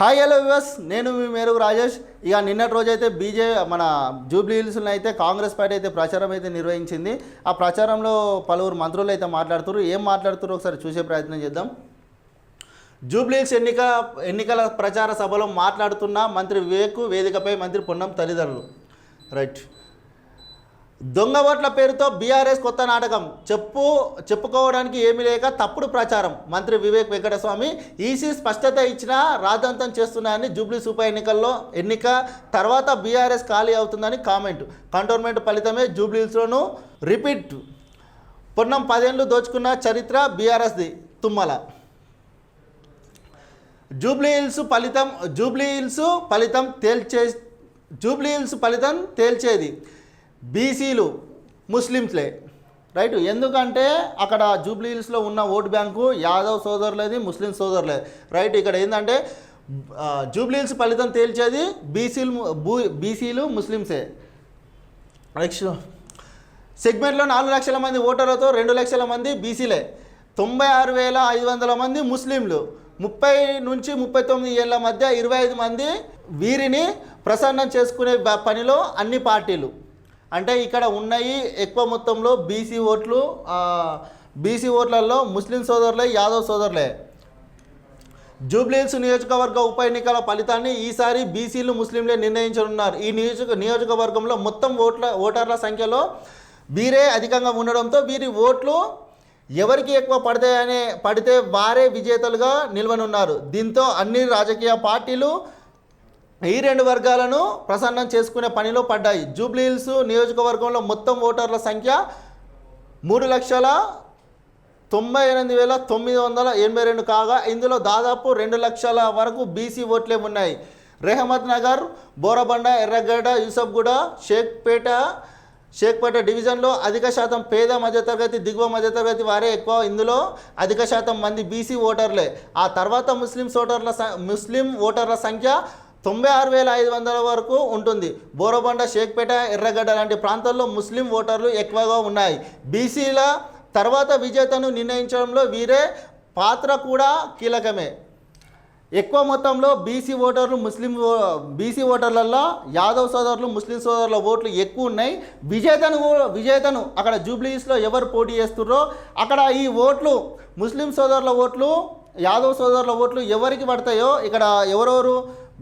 Hi hello వివస్ నేను మీ మేరకు రాజేష్. ఇక నిన్నటి రోజైతే బీజే మన జూబ్లీ హిల్స్లో అయితే కాంగ్రెస్ పార్టీ అయితే ప్రచారం అయితే నిర్వహించింది. ఆ ప్రచారంలో పలువురు మంత్రులు అయితే మాట్లాడుతున్నారు ఏం మాట్లాడుతున్నారు ఒకసారి చూసే ప్రయత్నం చేద్దాం. జూబ్లీహిల్స్ ఎన్నిక ఎన్నికల ప్రచార సభలో మాట్లాడుతున్న మంత్రి వివేక్ వేదికపై మంత్రి పొన్నం తల్లిదండ్రులు. రైట్ దొంగ ఓట్ల పేరుతో బీఆర్ఎస్ కొత్త నాటకం. చెప్పు చెప్పుకోవడానికి ఏమీ లేక తప్పుడు ప్రచారం. మంత్రి వివేక్ వెంకటస్వామి ఈసీ స్పష్టత ఇచ్చినా రాజంతం చేస్తున్నాయని జూబ్లీ ఉప ఎన్నికల్లో ఎన్నిక తర్వాత బీఆర్ఎస్ ఖాళీ అవుతుందని కామెంట్. కంటోన్మెంట్ ఫలితమే జూబ్లీస్లోనూ రిపీట్. పొన్నం పదేళ్ళు దోచుకున్న చరిత్ర బీఆర్ఎస్ది తుమ్మల. జూబ్లీ హిల్స్ ఫలితం జూబ్లీ హిల్స్ ఫలితం తేల్చే జూబ్లీ హిల్స్ ఫలితం తేల్చేది. బీసీలు ముస్లిమ్స్లే. రైట్? ఎందుకంటే అక్కడ జూబ్లీ హిల్స్లో ఉన్న ఓటు బ్యాంకు యాదవ్ సోదరులేది ముస్లిం సోదరులే రైట్? ఇక్కడ ఏంటంటే జూబ్లీహిల్స్ జూబ్లీ హిల్స్ ఫలితం తేల్చేది బీసీలు బూ బీసీలు ముస్లింసే నెక్స్ట్. సెగ్మెంట్లో నాలుగు లక్షల మంది ఓటర్లతో రెండు లక్షల మంది బీసీలే. తొంభై ఆరు వేల ఐదు వందల మంది ముస్లింలు. ముప్పై నుంచి ముప్పై తొమ్మిది ఏళ్ళ మధ్య ఇరవై ఐదు మంది వీరిని ప్రసన్నం చేసుకునే పనిలో అన్ని పార్టీలు. అంటే ఇక్కడ ఉన్నాయి ఎక్కువ మొత్తంలో బీసీ ఓట్లు బీసీ ఓట్లలో ముస్లిం సోదరులే యాదవ్ సోదరులే. జూబ్లీహిల్స్ నియోజకవర్గ ఉప ఎన్నికల ఫలితాన్ని ఈసారి బీసీలు ముస్లింలే నిర్ణయించనున్నారు. ఈ నియోజక నియోజకవర్గంలో మొత్తం ఓట్ల ఓటర్ల సంఖ్యలో వీరే అధికంగా ఉండడంతో వీరి ఓట్లు ఎవరికి ఎక్కువ పడతాయనే పడితే వారే విజేతలుగా నిలవనున్నారు. దీంతో అన్ని రాజకీయ పార్టీలు ఈ రెండు వర్గాలను ప్రసన్నం చేసుకునే పనిలో పడ్డాయి. జూబ్లీహిల్స్ నియోజకవర్గంలో మొత్తం ఓటర్ల సంఖ్య మూడు లక్షల తొంభై ఎనిమిది వేల తొమ్మిది వందల ఎనభై రెండు కాగా ఇందులో దాదాపు రెండు లక్షల వరకు బీసీ ఓట్లే ఉన్నాయి. రెహమత్ నగర్ బోరబండ ఎర్రగడ్డ యూసఫ్గూడ షేక్పేట షేక్పేట డివిజన్లో అధిక శాతం పేద మధ్యతరగతి దిగువ మధ్యతరగతి వారే ఎక్కువ. ఇందులో అధిక శాతం మంది బీసీ ఓటర్లే. ఆ తర్వాత ముస్లిం ఓటర్ల స- ముస్లిం ఓటర్ల సంఖ్య తొంభై ఆరు వేల ఐదు వందల వరకు ఉంటుంది. బోరబండ షేక్పేట ఎర్రగడ్డ లాంటి ప్రాంతాల్లో ముస్లిం ఓటర్లు ఎక్కువగా ఉన్నాయి. బీసీల తర్వాత విజేతను నిర్ణయించడంలో వీరే పాత్ర కూడా కీలకమే. ఎక్కువ మొత్తంలో బీసీ ఓటర్లు ముస్లిం ఓ- బీసీ ఓటర్లలో యాదవ్ సోదరులు ముస్లిం సోదరుల ఓట్లు ఎక్కువ ఉన్నాయి. విజేతను విజేతను అక్కడ జూబ్లీస్లో ఎవరు పోటీ చేస్తుర్రో అక్కడ ఈ ఓట్లు ముస్లిం సోదరుల ఓట్లు యాదవ్ సోదరుల ఓట్లు ఎవరికి పడతాయో ఇక్కడ ఎవరెవరు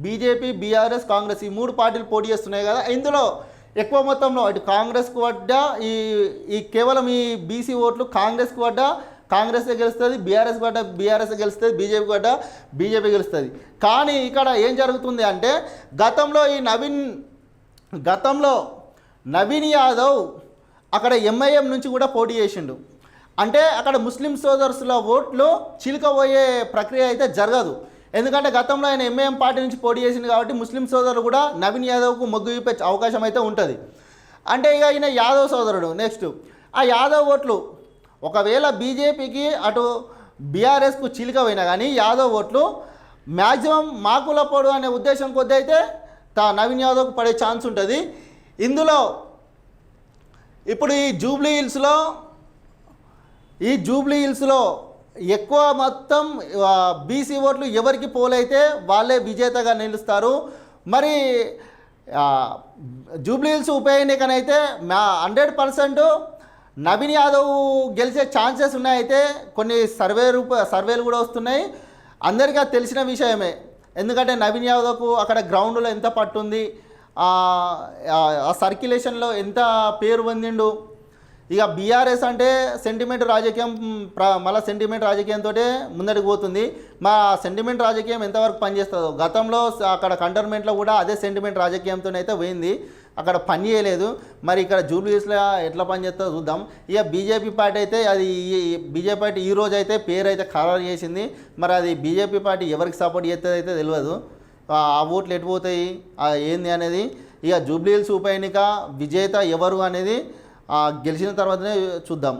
బీజేపీ బీఆర్ఎస్ కాంగ్రెస్ ఈ మూడు పార్టీలు పోటీ చేస్తున్నాయి కదా. ఇందులో ఎక్కువ మొత్తంలో అటు కాంగ్రెస్కు పడ్డా ఈ ఈ కేవలం ఈ బీసీ ఓట్లు కాంగ్రెస్కు పడ్డ కాంగ్రెస్ గెలుస్తుంది బీఆర్ఎస్ పడ్డ బీఆర్ఎస్ గెలుస్తుంది బీజేపీ పడ్డ బీజేపీ గెలుస్తుంది. కానీ ఇక్కడ ఏం జరుగుతుంది అంటే గతంలో ఈ నవీన్ గతంలో నవీన్ యాదవ్ అక్కడ ఎంఐఎం నుంచి కూడా పోటీ చేసిండు. అంటే అక్కడ ముస్లిం సోదర్సుల ఓట్లు చిలుకబోయే ప్రక్రియ అయితే జరగదు. ఎందుకంటే గతంలో ఆయన ఎంఏఎం పార్టీ నుంచి పోటీ చేసింది కాబట్టి ముస్లిం సోదరులు కూడా నవీన్ యాదవ్కు మొగ్గు చూపే అవకాశం అయితే ఉంటుంది. అంటే ఇక ఈయన యాదవ్ సోదరుడు. నెక్స్ట్ ఆ యాదవ్ ఓట్లు ఒకవేళ బీజేపీకి అటు బీఆర్ఎస్కు చిలుక పోయినా కానీ యాదవ్ ఓట్లు మ్యాక్సిమం మాకుల పొడు అనే ఉద్దేశం కొద్ది అయితే తా నవీన్ యాదవ్కు పడే ఛాన్స్ ఉంటుంది. ఇందులో ఇప్పుడు ఈ జూబ్లీ హిల్స్లో ఈ జూబ్లీ హిల్స్లో ఎక్కువ మొత్తం బీసీ ఓట్లు ఎవరికి పోలైతే వాళ్ళే విజేతగా నిలుస్తారు. మరి జూబ్లీహిల్స్ జూబ్లీ హిల్స్ ఉప ఎన్నికనైతే మా హండ్రెడ్ పర్సెంట్ నవీన్ యాదవ్ గెలిచే ఛాన్సెస్ ఉన్నాయైతే కొన్ని సర్వే రూప సర్వేలు కూడా వస్తున్నాయి. అందరికీ అది తెలిసిన విషయమే. ఎందుకంటే నవీన్ యాదవ్కు అక్కడ గ్రౌండ్లో ఎంత పట్టుంది ఆ ఆ సర్క్యులేషన్లో ఎంత పేరు పొందిండు ఇక బీఆర్ఎస్ అంటే సెంటిమెంట్ రాజకీయం ప్ర మళ్ళీ సెంటిమెంట్ రాజకీయంతో ముందడికి పోతుంది. మా సెంటిమెంట్ రాజకీయం ఎంతవరకు పనిచేస్తుందో గతంలో అక్కడ కంటర్మెంట్లో కూడా అదే సెంటిమెంట్ రాజకీయంతో అయితే పోయింది. అక్కడ పని చేయలేదు. మరి ఇక్కడ జూబ్లీస్లో ఎట్లా పనిచేస్తుందో చూద్దాం. ఇక బీజేపీ పార్టీ అయితే అది బీజేపీ పార్టీ ఈ రోజు అయితే పేరు అయితే ఖరారు చేసింది. మరి అది బీజేపీ పార్టీ ఎవరికి సపోర్ట్ చేస్తుంది అయితే తెలియదు. ఆ ఓట్లు ఎటు పోతాయి? ఏంది అనేది? ఇక జూబ్లీహిల్స్ ఉప ఎన్నిక విజేత ఎవరు అనేది గెలిచిన తర్వాతనే చూద్దాం.